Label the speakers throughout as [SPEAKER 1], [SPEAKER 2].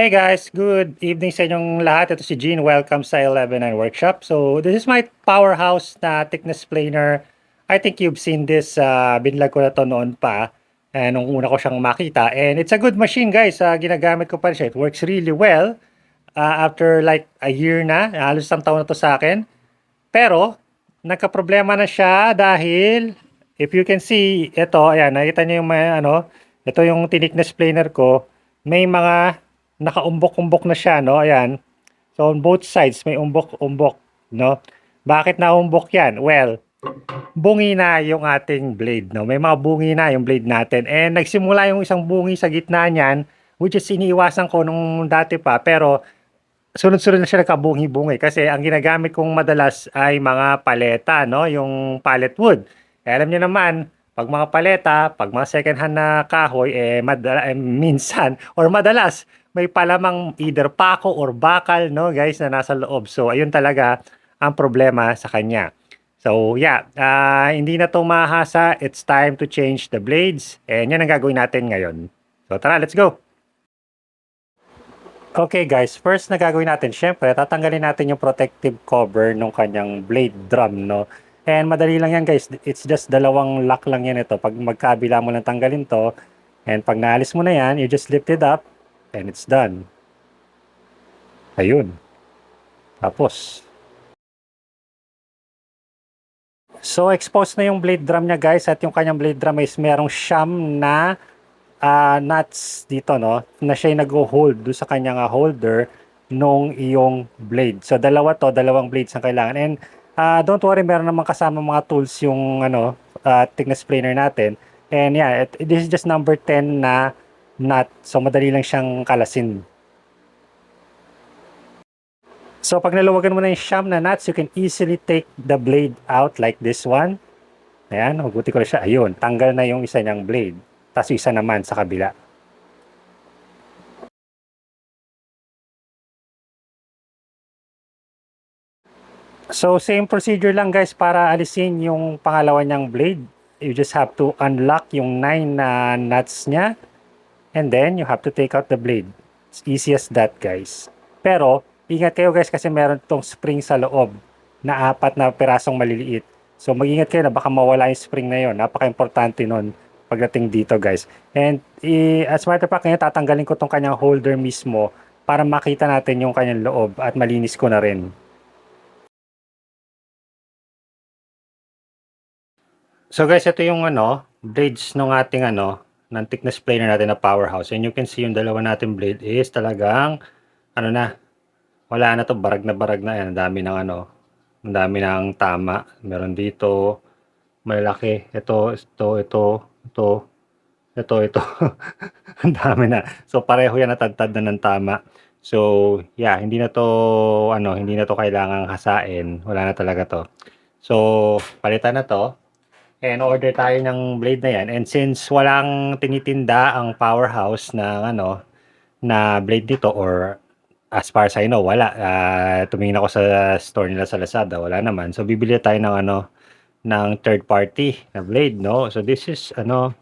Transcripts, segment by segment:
[SPEAKER 1] Hey guys, good evening sa inyong lahat. Ito si Gene. Welcome sa 11 Workshop. So, this is my powerhouse na thickness planer. I think you've seen this. Uh, binlag ko na to noon pa. And nung una ko siyang makita. And it's a good machine guys. Uh, ginagamit ko pa rin siya. It works really well. Uh, after like a year na. Halos isang taon na to sa akin. Pero, nagka-problema na siya dahil if you can see, ito, ayan, nakita niyo yung may, ano, ito yung thickness planer ko. May mga nakaumbok-umbok na siya, no? Ayan. So, on both sides, may umbok-umbok, no? Bakit naumbok yan? Well, bungi na yung ating blade, no? May mga bungi na yung blade natin. And nagsimula yung isang bungi sa gitna niyan, which is iniiwasan ko nung dati pa, pero sunod-sunod na siya nagkabungi-bungi kasi ang ginagamit kong madalas ay mga paleta, no? Yung pallet wood. Eh, alam niyo naman, pag mga paleta, pag mga second hand na kahoy, eh, madala, eh, minsan or madalas, may palamang either pako or bakal, no, guys, na nasa loob. So, ayun talaga ang problema sa kanya. So, yeah, uh, hindi na to mahasa. It's time to change the blades. And yan ang gagawin natin ngayon. So, tara, let's go! Okay guys, first na gagawin natin, syempre, tatanggalin natin yung protective cover ng kanyang blade drum, no? And madali lang yan guys, it's just dalawang lock lang yan ito. Pag magkabila mo lang tanggalin to, and pag naalis mo na yan, you just lift it up, and it's done. Ayun. Tapos. So, exposed na yung blade drum niya guys, at yung kanyang blade drum is merong sham na uh, nuts dito, no? Na siya nag-hold do sa kanyang uh, holder nung iyong blade. So, dalawa to, dalawang blades ang kailangan. And uh, don't worry, meron naman kasama mga tools yung ano, uh, thickness planer natin. And yeah, it, this is just number 10 na nut. So, madali lang siyang kalasin. So, pag naluwagan mo na yung sham na nuts, you can easily take the blade out like this one. Ayan, huguti ko na siya. Ayun, tanggal na yung isa niyang blade. Tapos isa naman sa kabila. So, same procedure lang guys para alisin yung pangalawa niyang blade. You just have to unlock yung 9 na nuts niya. And then, you have to take out the blade. It's easy as that guys. Pero, ingat kayo guys kasi meron tong spring sa loob na apat na pirasong maliliit. So, mag-ingat kayo na baka mawala yung spring na yon. Napaka-importante nun pagdating dito guys. And i, as matter of fact, ngayon tatanggalin ko tong kanyang holder mismo para makita natin yung kanyang loob at malinis ko na rin. So guys, ito yung ano, blades ng ating ano, ng thickness planer natin na powerhouse. And you can see yung dalawa natin blade is talagang ano na, wala na to, barag na barag na yan. Ang dami ng ano, ang dami ng tama. Meron dito, malalaki. Ito, ito, ito, ito, ito, ito. ang dami na. So, pareho yan natagtad na ng tama. So, yeah, hindi na to, ano, hindi na to kailangang hasain. Wala na talaga to. So, palitan na to. And order tayo ng blade na yan. And since walang tinitinda ang powerhouse ng ano, na blade dito or as far as I know, wala. Uh, tumingin ako sa store nila sa Lazada, wala naman. So, bibili tayo ng ano, ng third party na blade, no? So, this is, ano,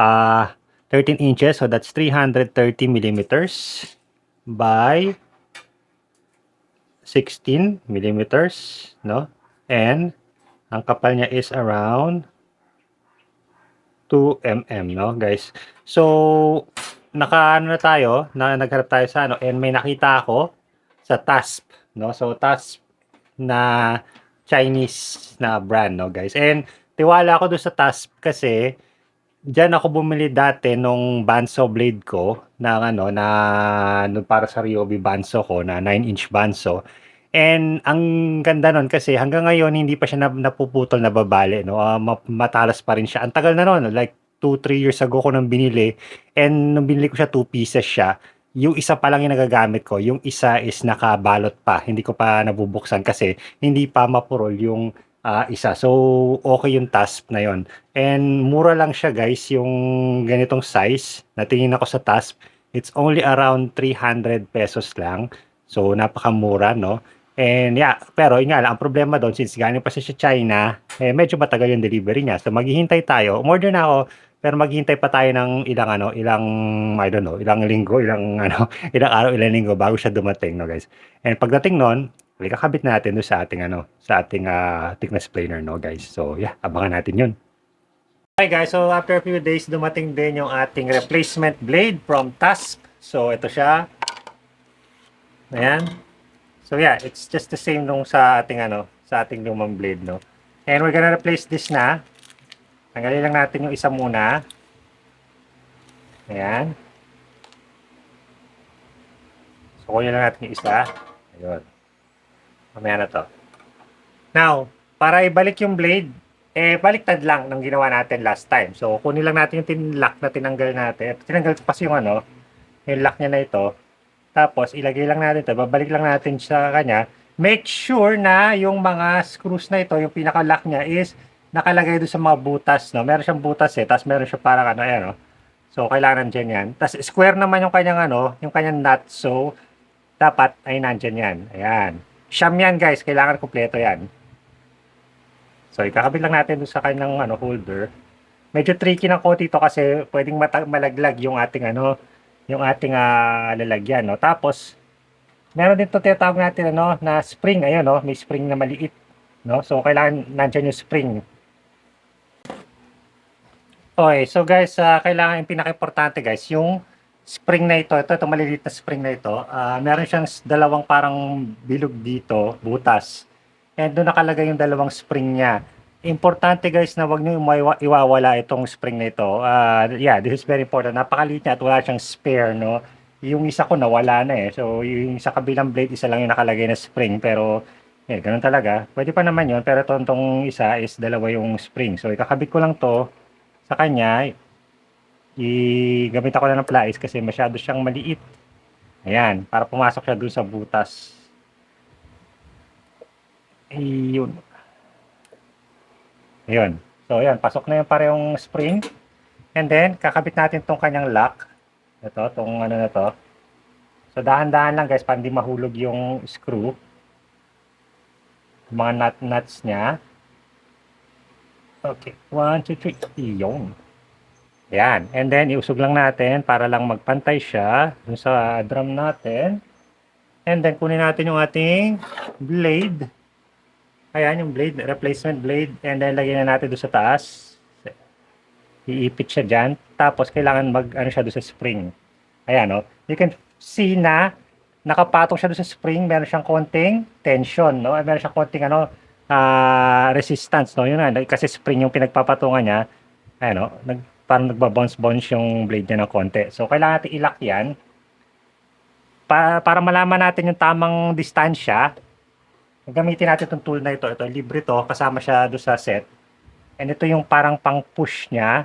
[SPEAKER 1] uh, 13 inches. So, that's 330 millimeters by 16 millimeters, no? And, ang kapal niya is around 2 mm, no, guys? So, naka ano na tayo, na nagharap tayo sa ano, and may nakita ako sa TASP, no? So, TASP na Chinese na brand, no, guys? And tiwala ako doon sa TASP kasi diyan ako bumili dati nung Banso blade ko na ano na nung para sa Ryobi Banso ko na 9-inch Banso. And ang ganda nun kasi hanggang ngayon hindi pa siya napuputol na babali, no? Uh, matalas pa rin siya. Ang tagal na noon, like 2-3 years ago ko nang binili. And nung binili ko siya, 2 pieces siya. Yung isa pa lang yung nagagamit ko. Yung isa is nakabalot pa. Hindi ko pa nabubuksan kasi hindi pa mapurol yung uh, isa. So, okay yung TASP na yon And mura lang siya guys, yung ganitong size. Natingin ako sa TASP. It's only around 300 pesos lang. So, napakamura, no? And yeah, pero yun nga lang, ang problema doon, since galing pa siya sa China, eh, medyo matagal yung delivery niya. So, maghihintay tayo. Umorder na ako Pero maghihintay pa tayo ng ilang ano, ilang I don't know, ilang linggo, ilang ano, ilang araw, ilang linggo bago siya dumating, no guys. And pagdating nun, kakabit natin doon sa ating ano, sa ating ah, thickness planer, no guys. So yeah, abangan natin yun. Hi guys, so after a few days dumating din yung ating replacement blade from Tasp. So ito siya. Ayan. So yeah, it's just the same nung sa ating ano, sa ating lumang blade, no. And we're gonna replace this na. Tanggalin lang natin yung isa muna. Ayan. So kunin lang natin yung isa. Ayun. Mamaya na to. Now, para ibalik yung blade, eh, baliktad lang ng ginawa natin last time. So, kunin lang natin yung tinlock na tinanggal natin. Tinanggal ko kasi yung ano, yung lock niya na ito. Tapos, ilagay lang natin ito. Babalik lang natin sa kanya. Make sure na yung mga screws na ito, yung pinaka-lock niya is nakalagay doon sa mga butas. No? Meron siyang butas eh. Tapos meron siya parang ano, ayan, no? So, kailangan dyan yan. Tapos, square naman yung kanyang ano, yung kanyang nut. So, dapat ay nandyan yan. Ayan. Siyam yan, guys. Kailangan kompleto yan. So, ikakabit lang natin doon sa kanyang ano, holder. Medyo tricky ng konti ito kasi pwedeng malaglag yung ating ano, yung ating ah, lalagyan, no. Tapos meron din 'to tinatawag natin ano na spring, ayun no, may spring na maliit, no. So kailangan nandiyan yung spring. Okay, so guys, ah, kailangan yung pinaka-importante guys, yung spring na ito, ito, ito maliliit na spring na ito, ah, meron siyang dalawang parang bilog dito, butas. And doon nakalagay yung dalawang spring niya. Importante guys na wag niyo iwa- iwawala itong spring na ito. Ah, yeah, this is very important. Napakaliit niya at wala siyang spare, no? Yung isa ko nawala na eh. So, yung sa kabilang blade, isa lang yung nakalagay na spring. Pero, eh, ganun talaga. Pwede pa naman yun. Pero itong, itong isa is dalawa yung spring. So, ikakabit ko lang to sa kanya. I-gamit ako na ng pliers kasi masyado siyang maliit. Ayan, para pumasok siya dun sa butas. Ayun. Ayun. So, ayan. Pasok na yung parehong spring. And then, kakabit natin tong kanyang lock. Ito, tong ano na to. So, dahan-dahan lang guys, para hindi mahulog yung screw. Yung mga nut nuts niya. Okay. One, two, three. Iyon. Ayan. And then, iusog lang natin para lang magpantay siya dun sa drum natin. And then, kunin natin yung ating blade. Ayan yung blade, replacement blade. And then lagyan na natin doon sa taas. Iipit siya dyan. Tapos kailangan mag ano siya doon sa spring. Ayan no. You can see na nakapatong siya doon sa spring. Meron siyang konting tension. No? Meron siyang konting ano, ah, resistance. No? Yun na. Kasi spring yung pinagpapatungan niya. Ayan no. Nag, parang nagbabounce-bounce yung blade niya ng konti. So kailangan natin ilak yan. Pa, para malaman natin yung tamang distansya gamitin natin itong tool na ito. Ito, libre to. Kasama siya doon sa set. And ito yung parang pang-push niya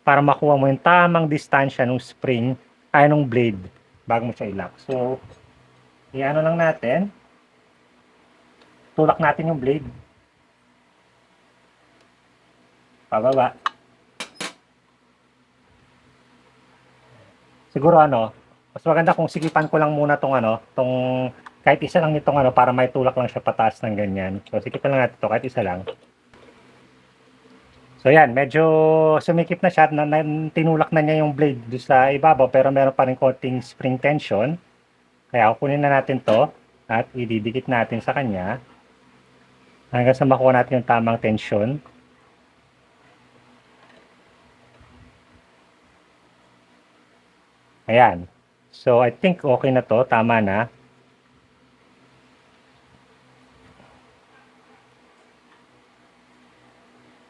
[SPEAKER 1] para makuha mo yung tamang distansya ng spring ay ng blade bago mo siya ilak. So, iano lang natin. Tulak natin yung blade. Pababa. Siguro ano, mas maganda kung sigipan ko lang muna tong ano, tong kahit isa lang nitong ano para may tulak lang siya pataas ng ganyan. So sigipan lang natin to kahit isa lang. So yan, medyo sumikip na siya, na, na, tinulak na niya yung blade doon sa ibabaw pero meron pa rin konting spring tension. Kaya kukunin na natin to at ididikit natin sa kanya hanggang sa makuha natin yung tamang tension. Ayan. So I think okay na to, tama na.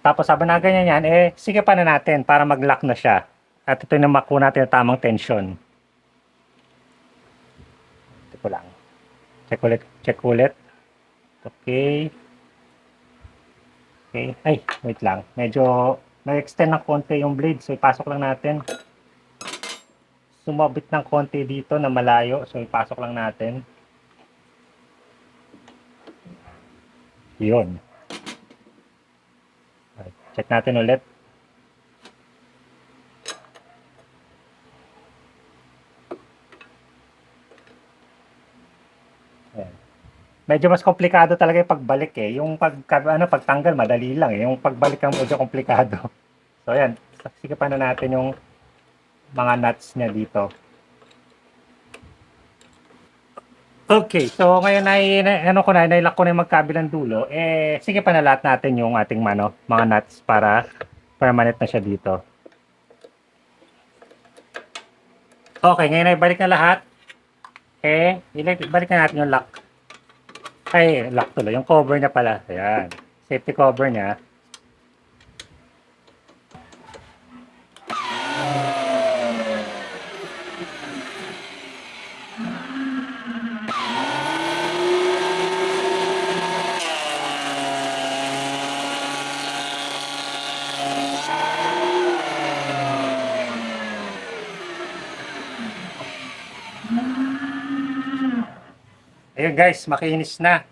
[SPEAKER 1] Tapos sabi na ganyan yan, eh, sige pa na natin para mag-lock na siya. At ito na makuha natin yung tamang tension. Ito ko lang. Check ulit, check ulit. Okay. Okay. Ay, wait lang. Medyo nag-extend ng konti yung blade. So, ipasok lang natin. Sumabit ng konti dito na malayo. So, ipasok lang natin. Yun. Check natin ulit. Ayan. Medyo mas komplikado talaga yung pagbalik eh. Yung pag, ano, pagtanggal, madali lang eh. Yung pagbalik ang medyo komplikado. So, ayan. Sikipan na natin yung mga nuts niya dito. Okay, so ngayon ay ano ko na, nailak ko na yung magkabilang dulo. Eh, sige pa na lahat natin yung ating ano, mga nuts para permanent na siya dito. Okay, ngayon ay balik na lahat. Eh, ilay- balik na natin yung lock. Ay, lock tuloy. Yung cover niya pala. Ayan. Safety cover niya. Ayun guys, makinis na.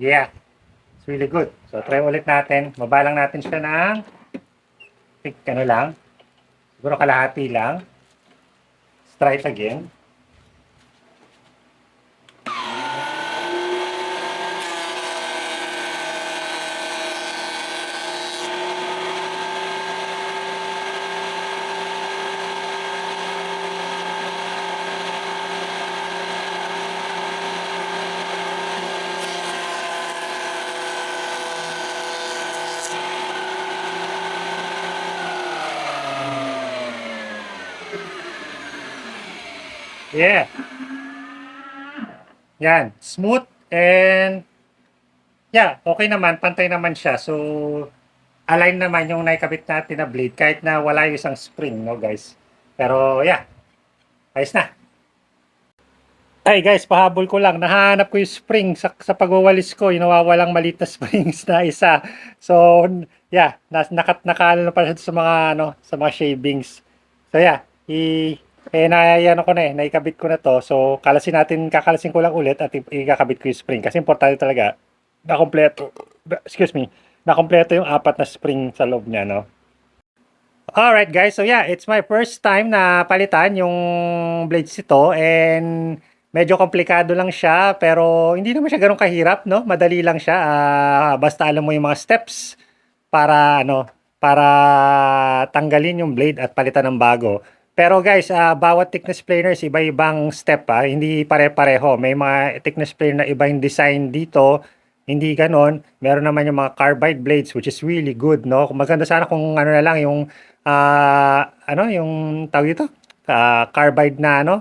[SPEAKER 1] Yeah. It's really good. So try ulit natin. Mabalang natin siya ng think ano lang. Siguro kalahati lang. Let's try it again. Yeah. Yan. Smooth and yeah, okay naman. Pantay naman siya. So, align naman yung naikabit natin na blade kahit na wala yung isang spring, no guys. Pero yeah, ayos na. Ay guys, pahabol ko lang. Nahanap ko yung spring sa, sa pagwawalis ko. Yung nawawalang maliit na springs na isa. So, yeah, nas, nakat nakalo na pala sa mga ano, sa mga shavings. So yeah, i eh na ano ko na eh, naikabit ko na to. So, kalasin natin, kakalasin ko lang ulit at ikakabit ko yung spring kasi importante talaga na kompleto. Excuse me, na kompleto yung apat na spring sa loob niya, no? Alright guys, so yeah, it's my first time na palitan yung blades ito and medyo komplikado lang siya pero hindi naman siya ganun kahirap, no? Madali lang siya. ah, basta alam mo yung mga steps para ano, para tanggalin yung blade at palitan ng bago. Pero guys, ah, bawat thickness planers iba-ibang step ah, hindi pare-pareho. May mga thickness planer na iba yung design dito, hindi ganon. Meron naman yung mga carbide blades which is really good, no? Maganda sana kung ano na lang yung ah, ano, yung tawag dito, Ah, carbide na ano,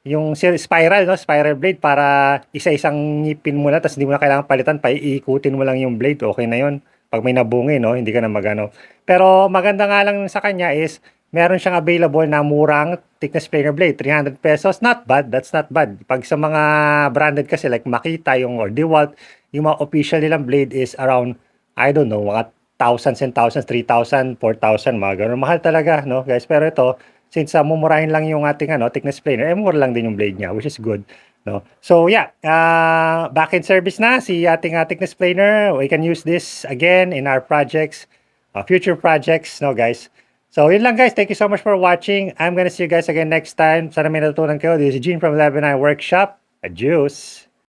[SPEAKER 1] yung spiral, no? Spiral blade para isa-isang ngipin mo na tapos hindi mo na kailangan palitan, pa iikutin mo lang yung blade, okay na yun. Pag may nabungi, no? Hindi ka na magano. Pero maganda nga lang sa kanya is meron siyang available na murang thickness planer blade, 300 pesos. Not bad, that's not bad. Pag sa mga branded kasi like Makita, yung or DeWalt, yung mga official nilang blade is around, I don't know, mga thousands and thousands, 3,000, 4,000, mga ganun. Mahal talaga, no guys? Pero ito, since uh, mumurahin lang yung ating ano, thickness planer, eh mura lang din yung blade niya, which is good. No? So yeah, uh, back in service na si ating uh, thickness planer. We can use this again in our projects, uh, future projects, no guys. So yun lang guys, thank you so much for watching. I'm gonna see you guys again next time. Sana may natutunan kayo. This is Gene from 11 Workshop. Adios!